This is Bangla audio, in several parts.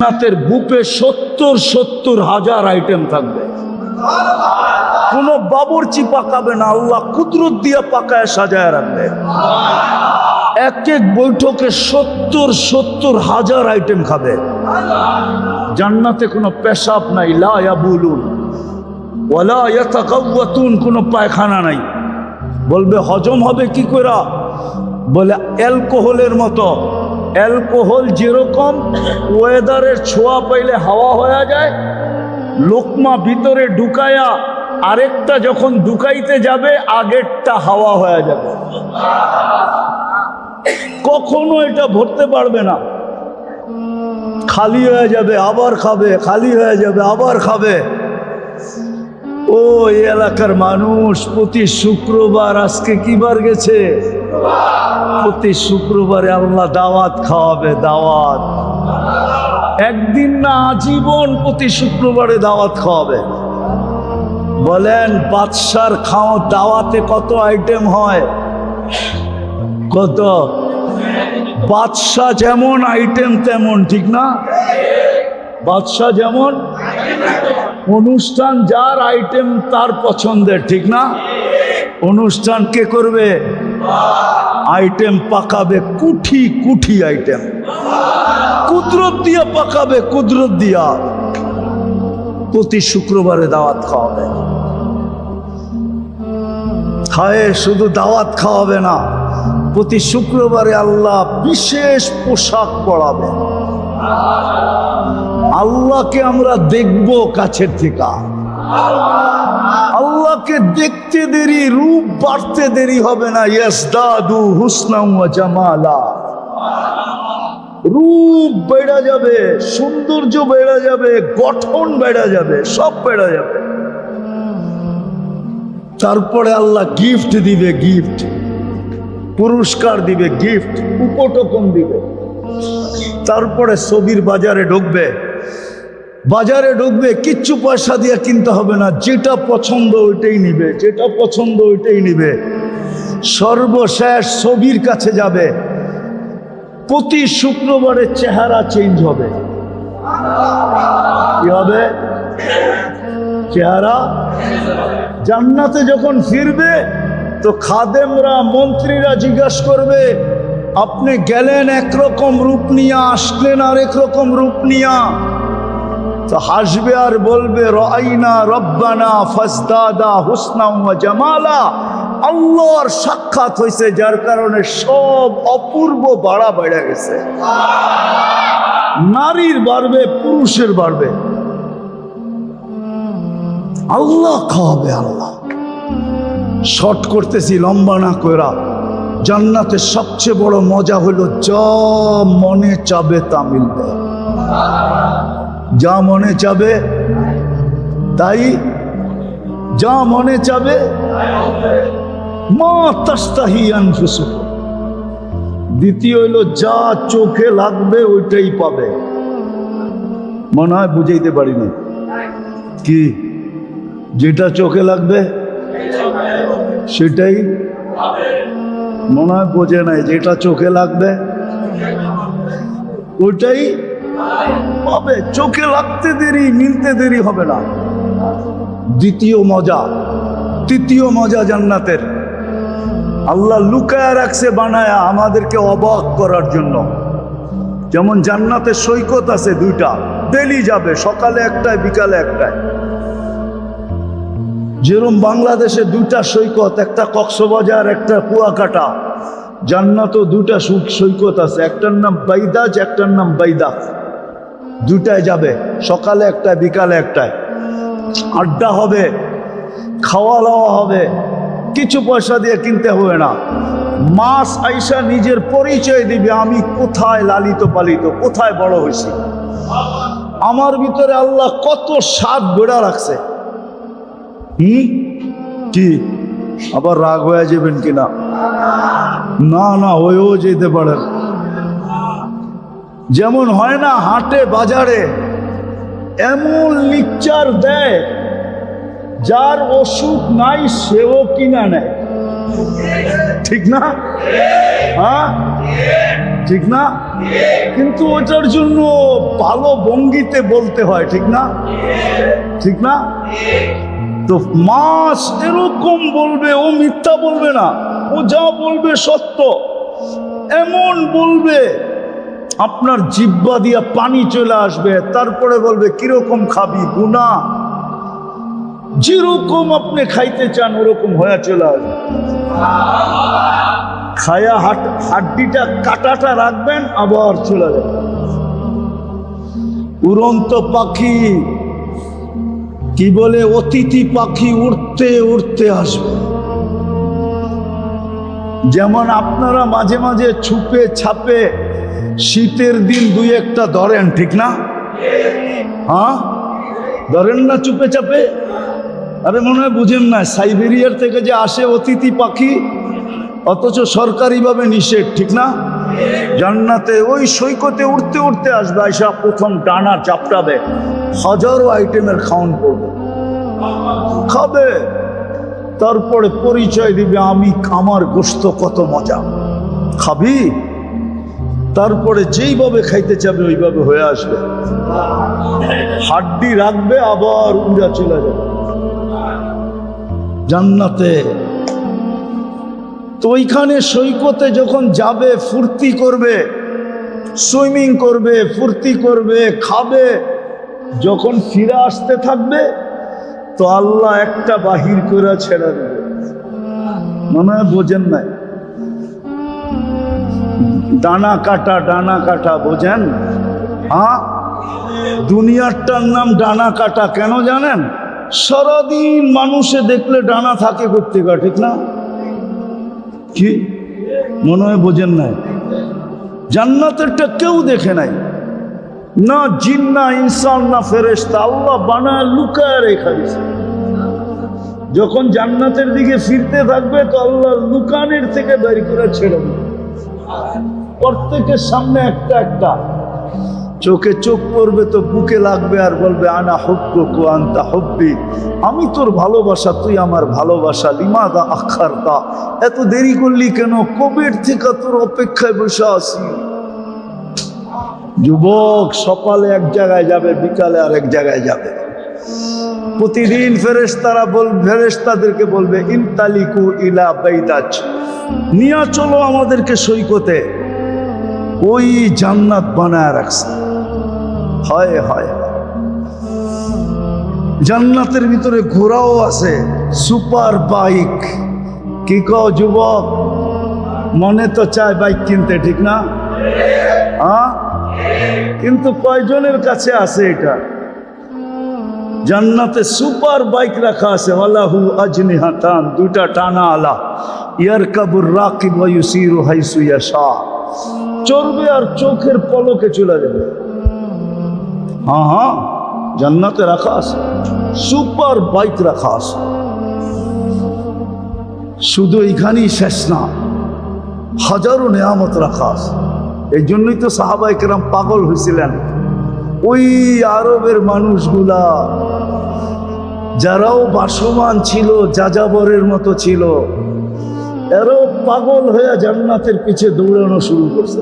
জান্নাতের বুপে সত্তর সত্তর হাজার আইটেম থাকবে। কোনো বাবরচি পাকাবে না, আল্লাহ কুদরত দিয়ে পাকায় সাজায় রাখবে। এক এক বৈঠকে সত্তর সত্তর হাজার আইটেম খাবে। জান্নাতে কোনো পেশাব নাই, লা ইয়াবুলুন ওয়ালা ইয়াতাকাওয়াতুন, কোনো পায়খানা নাই। বলবে, হজম হবে কি করে বলে, অ্যালকোহলের মতো। অ্যালকোহল যেরকম ওয়েদারের ছোঁয়া পাইলে হাওয়া হয়ে যায়, লোকমা ভিতরে ঢুকায়া আরেকটা যখন ঢুকাইতে যাবে, আগেরটা হাওয়া হয়ে যাবে। কখনো এটা ভরতে পারবে না। খালি হয়ে যাবে, আবার খাবে, খালি হয়ে যাবে, আবার খাবে। ও এলাকার মানুষ প্রতি শুক্রবার আজকে কি বার গেছে? প্রতি শুক্রবারে আল্লাহ দাওয়াত খাওয়াবে, দাওয়াত। একদিন না আজীবন প্রতি শুক্রবারে দাওয়াত খাওয়াবে। বলেন, বাদশার খাও দাওয়াতে কত আইটেম হয়? কত? বাদশাহ যেমন আইটেম তেমন, ঠিক না? বাদশাহ যেমন অনুষ্ঠান, যার আইটেম তার পছন্দের, ঠিক না? অনুষ্ঠান কে করবে? আইটেম পাকাবে কুঠি কুঠি আইটেম কুদরত দিয়া পাকাবে, কুদরত দিয়া। প্রতি শুক্রবারে দাওয়াত খাওয়াবে। খায়ে শুধু দাওয়াত খাওয়াবে না, প্রতি শুক্রবারে আল্লাহ বিশেষ পোশাক পরাবে। আল্লাহকে আমরা দেখব কাছের থেকে। আল্লাহকে দেখতে দেরি, রূপ বাড়তে দেরি হবে না। ইয়াস দাদু হুসনাম জামালা। রূপ বেড়া যাবে, সৌন্দর্য বেড়া যাবে, গঠন বেড়া যাবে, সব বেড়া যাবে। তারপরে আল্লাহ গিফট দিবে গিফট পুরস্কার দিবে গিফট উপটকম দিবে। তারপরে ছবির বাজারে ঢুকবে। বাজারে ঢুকবে, কিচ্ছু পয়সা দিয়ে কিনতে হবে না, যেটা পছন্দ ওইটাই নিবে, যেটা পছন্দ ওইটাই নিবে। সর্বশেষ ছবির কাছে যাবে, প্রতি শুক্রবারে চেহারা চেঞ্জ হবে। কি হবে? চেহারা? জান্নাতে যখন ফিরবে, তো খাদেমরা, মন্ত্রীরা জিজ্ঞাসা করবে, আপনি গেলেন একরকম রূপ নিয়া, আসলেন আরেক রকম রূপ নিয়া? তো হাসবে আর বলবে রাইনা রব্বানা ফসদাদা হুসনাম ওয়া জামালা। আল্লাহর সাক্ষাৎ হয়েছে যার কারণে সব অপূর্ব বাড়া বেড়ে গেছে। নারীর বাড়বে, পুরুষের বাড়বে। আল্লাহ খাওয়াবে আল্লাহ। শর্ট করতেছি, লম্বা না করা জান্নাতের সবচেয়ে বড় মজা হলো যা মনে চাবে তা মিলবে। যা মনে চাবে তাই, যা মনে চাবে দ্বিতীয় হইল, যা চোখে লাগবে ওইটাই পাবে। মনে হয় বুঝাইতে পারিনি কি? যেটা চোখে লাগবে, সেটাই মনে হয় বোঝে নাই। যেটা চোখে লাগবে, ওইটাই পাবে চোখে লাগতে দেরি, মিলতে দেরি হবে না। দ্বিতীয় মজা, তৃতীয় মজা জান্নাতের। আল্লাহ লুকায়া রাখছে, বানায়া আমাদেরকে অবাক করার জন্য। যেমন জান্নাতের সৈকত আছে দুইটা ডেলি যাবে, সকালে একটায়, বিকালে একটায়। যেরকম বাংলাদেশে দুইটা সৈকত, একটা কক্সবাজার, একটা কুয়াকাটা, জান্নাতও দুটা সৈকত আছে। একটার নাম বাইদাজ, একটার নাম বাইদাক দুটায় যাবে, সকালে একটায়, বিকালে একটায়। আড্ডা হবে খাওয়া দাওয়া হবে, কিছু পয়সা দিয়ে কিনতে হবে না। মাস আইসা নিজের পরিচয় দিবে, আমি কোথায় লালিত পালিত, কোথায় বড় হয়েছি। আমার ভিতরে আল্লাহ কত স্বাদ বেড়া রাখছে। হুম কি? আবার রাগ হয়ে যাবেন কিনা? না না, হয়েও যেতে পারেন যেমন হয় না হাটে, বাজারে, এমন লিকচার দেয়, যার অসুখ নাই, সেও কিনা নেয়। ঠিক না? হ্যাঁ? ঠিক না? কিন্তু ওটার জন্য ভালো ভঙ্গিতে বলতে হয়, ঠিক না? ঠিক না? তো মাস এরকম বলবে, ও মিথ্যা বলবে না, ও যা বলবে সত্য, এমন বলবে আপনার জিব্বা দিয়া পানি চলে আসবে, তারপরে বলবে, কীরকম খাবি? গুনা যেরকম আপনি খাইতে চান, ওরকম হয়ে চলে আসবে। খায়া হাট, হাড্ডিটা, কাটাটা রাখবেন, আবার চলে যাবে। উড়ন্ত পাখি, কি বলে, অতিথি পাখি উড়তে উড়তে আসবে। যেমন আপনারা মাঝে মাঝে ছুপে, ছাপে শীতের দিন দুই একটা ধরেন, ঠিক না? হ্যাঁ? ধরেন না চুপে চাপে? আরে মনে হয় বুঝেন না, সাইবেরিয়ার থেকে যে আসে অতিথি পাখি, অথচ সরকারিভাবে নিষেধ, ঠিক না? জান্নাতে ওই সৈকতে উঠতে উঠতে আসবে, আইসা প্রথম ডানা চাপটাবে হাজারো আইটেমের খাওয়ান করবে খাবে। তারপরে পরিচয় দিবে, আমি, আমার গোস্ত কত মজা। খাবি? তারপরে যেইভাবে খাইতে চাবে, ওইভাবে হয়ে আসবে। হাড্ডি রাখবে, আবার উড়া চলে যাবে। জান্নাতে। তো ওইখানে সৈকতে যখন যাবে, ফুর্তি করবে, সুইমিং করবে, ফুর্তি করবে, খাবে, যখন ফিরে আসতে থাকবে, তো আল্লাহ একটা বাহির করে ছেড়ে দেবে। মনে হয় বোঝেন নাই? ডানা কাটা ডানা কাটা, বোঝেন? হ্যাঁ? দুনিয়ারটার নাম ডানা কাটা, কেন জানেন? সারাদিন মানুষে দেখলে ডানা থাকে করতে ঠিক না? কি? মনে হয় বোঝেন নাই। জান্নাতেরটা কেউ দেখে নাই। না জিন, না ইনসান, না ফেরেস্তা আল্লাহ বানায় লুকায় রেখা দিছে যখন জান্নাতের দিকে ফিরতে থাকবে, তো আল্লাহ লুকানের থেকে বের করে ছেড়ে দেবে। প্রত্যেকের সামনে একটা একটা। চোখে চোখ পড়বে তো বুকে লাগবে আর বলবে, আনা হব্বকু আন্তা হব্বি। আমি তোর ভালোবাসা, তুই আমার ভালোবাসা। লিমাদা আখার তা এত দেরি করলি কেন? কবের থেকে তোর অপেক্ষায় বসে আছি? যুবক সকালে এক জায়গায় যাবে, বিকালে আর এক জায়গায় যাবে। প্রতিদিন ফেরেশতারা বল, ফেরেশতাদেরকে বলবে, ইনতালিকু ইলা বাইদাচ নিয়া চলো আমাদেরকে সৈকতে। ওই জান্নাত বানায় রাখছে। হয় হয় জান্নাতের ভিতরে ঘোড়াও আছে, সুপার বাইক। কি কও যুবক? মনে তো চায় বাইক কিনতে, ঠিক না? হ্যাঁ কিন্তু কয়জনের কাছে আছে এটা? জান্নাতে সুপার বাইক রাখা আছে, আল্লাহু আজনি হাতান, দুইটা টানা আলা। ইয়ার কাবুর রাকিব ইউসিরু হাইসু ইয়াশা। চড়বে আর চোখের পলকে চলে যাবে। হ্যাঁ হ্যাঁ জান্নাতে রাখা আছে। সুপার বাইক রাখা আছে। শুধু এইখানেই শেষ না, হাজারো নেয়ামত রাখা আছে। এই জন্যই তো সাহাবাই কেরাম পাগল হয়েছিলেন ওই আরবের মানুষগুলা, যারাও বাসমান ছিল, যাযাবরের মতো ছিল এরাও পাগল হয়ে জান্নাতের পিছে দৌড়ানো শুরু করছে।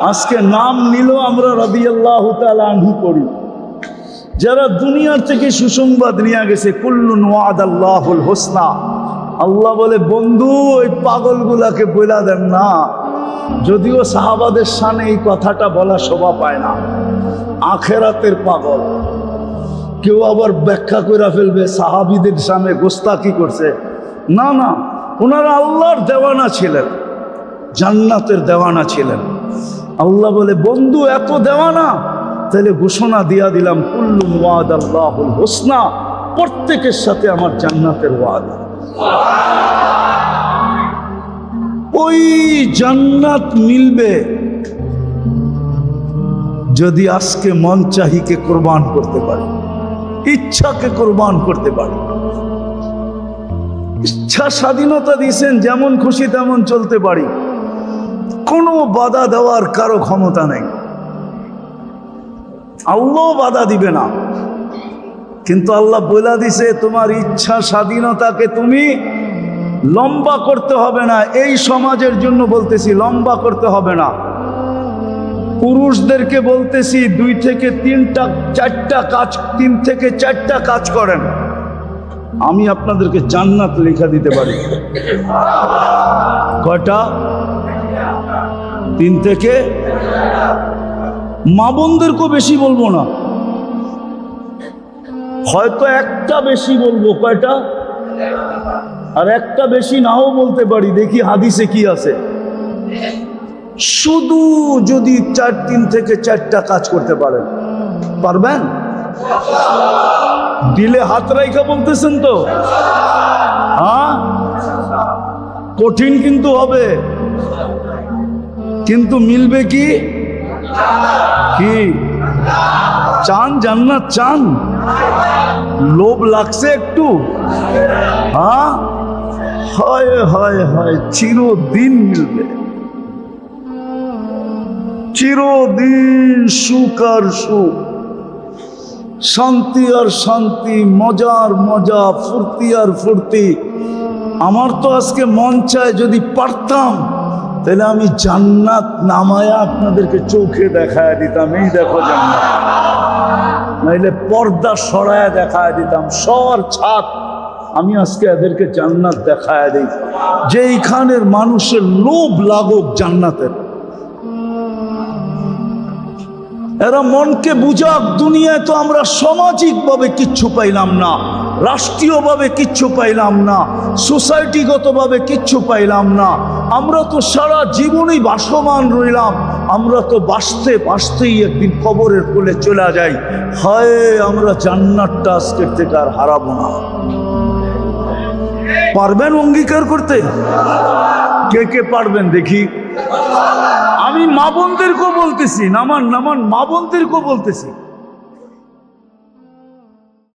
আজকে নাম নিল আমরা রবি আল্লাহ আনহু করি যারা দুনিয়ার থেকে সুসংবাদ নিয়ে গেছে, কুল্লুন ওয়াদ আল্লাহুল হোসনা। আল্লাহ বলে, বন্ধু, ওই পাগলগুলাকে বইলা দেন না। যদিও সাহাবাদের সামনে এই কথাটা বলা শোভা পায় না। আখেরাতের পাগল। কেউ আবার ব্যাখ্যা করে ফেলবে, সাহাবিদের সামনে গোস্তাকি করছে। না না ওনারা আল্লাহর দেওয়ানা ছিলেন, জান্নাতের দেওয়ানা ছিলেন। আল্লাহ বলে, বন্ধু, এত দেওয়ানা? তাহলে ঘোষণা দিয়া দিলাম, কুল্লুম ওয়াদ আল্লাহুল হোসনা, প্রত্যেকের সাথে আমার জান্নাতের ওয়াদ। ওই জান্নাত মিলবে যদি আজকে মন চাহিকে কোরবান করতে পারি, ইচ্ছাকে কোরবান করতে পারি। ইচ্ছা স্বাধীনতা দিয়েছেন, যেমন খুশি তেমন চলতে পারি। কোনো বাধা দেওয়ার কারও ক্ষমতা নেই। আল্লাহ বাধা দিবে না। কিন্তু আল্লাহ বলে দিছে, তোমার ইচ্ছা স্বাধীনতাকে তুমি লম্বা করতে হবে না। এই সমাজের জন্য বলতেছি, লম্বা করতে হবে না। পুরুষদেরকে বলতেছি, দুই থেকে তিনটা, চারটা কাজ, তিন থেকে চারটা কাজ করেন। আমি আপনাদেরকে জান্নাত লেখা দিতে পারি। কয়টা? তিন থেকে? মা বোনদেরকেও বেশি বলব না। হয়তো একটা বেশি বলব, কয়টা? আর একটা বেশি নাও বলতে পারি, দেখি হাদিসে কি আছে। শুধু যদি চার, তিন থেকে চারটা কাজ করতে পারেন। পারবেন? দিলে হাত রাইখা বলতেছেন তো? হ্যাঁ? কঠিন কিন্তু হবে। কিন্তু মিলবে কি? কি? চান, জান্নাত চান? লোভ লাগছে একটু? হ্যাঁ? হয় হয় হয়, চিরদিন মিলবে। চিরদিন সুখ আর সুখ। শান্তি আর শান্তি মজার মজা, ফুর্তি আর ফুর্তি। আমার তো আজকে মন চায় যদি পারতাম, তাহলে আমি জান্নাত নামায়া আপনাদেরকে চোখে দেখায় দিতাম। এই দেখো জান্নাত। নাইলে পর্দা সরায় দেখায় দিতাম। সর ছাদ আমি আজকে এদেরকে জান্নাত দেখায় দিই। যে এইখানের মানুষের লোভ লাগুক জান্নাতের। এরা মনকে বুঝাক, দুনিয়ায় তো আমরা সামাজিকভাবে কিচ্ছু পাইলাম না, রাষ্ট্রীয়ভাবে কিচ্ছু পাইলাম না, সোসাইটিগতভাবে কিচ্ছু পাইলাম না। আমরা তো সারা জীবনই বাসমান রইলাম, আমরা তো বাঁচতে বাঁচতেই একদিন কবরের কোলে চলে যাই। হয়, আমরা জান্নাতটা আজকের থেকে আর হারাবো না। পারবেন অঙ্গীকার করতে? কে কে পারবেন দেখি। আমি মা বোনদেরকেও বলতেছি, নামান নামান, মা বোনদেরকেও বলতেছি।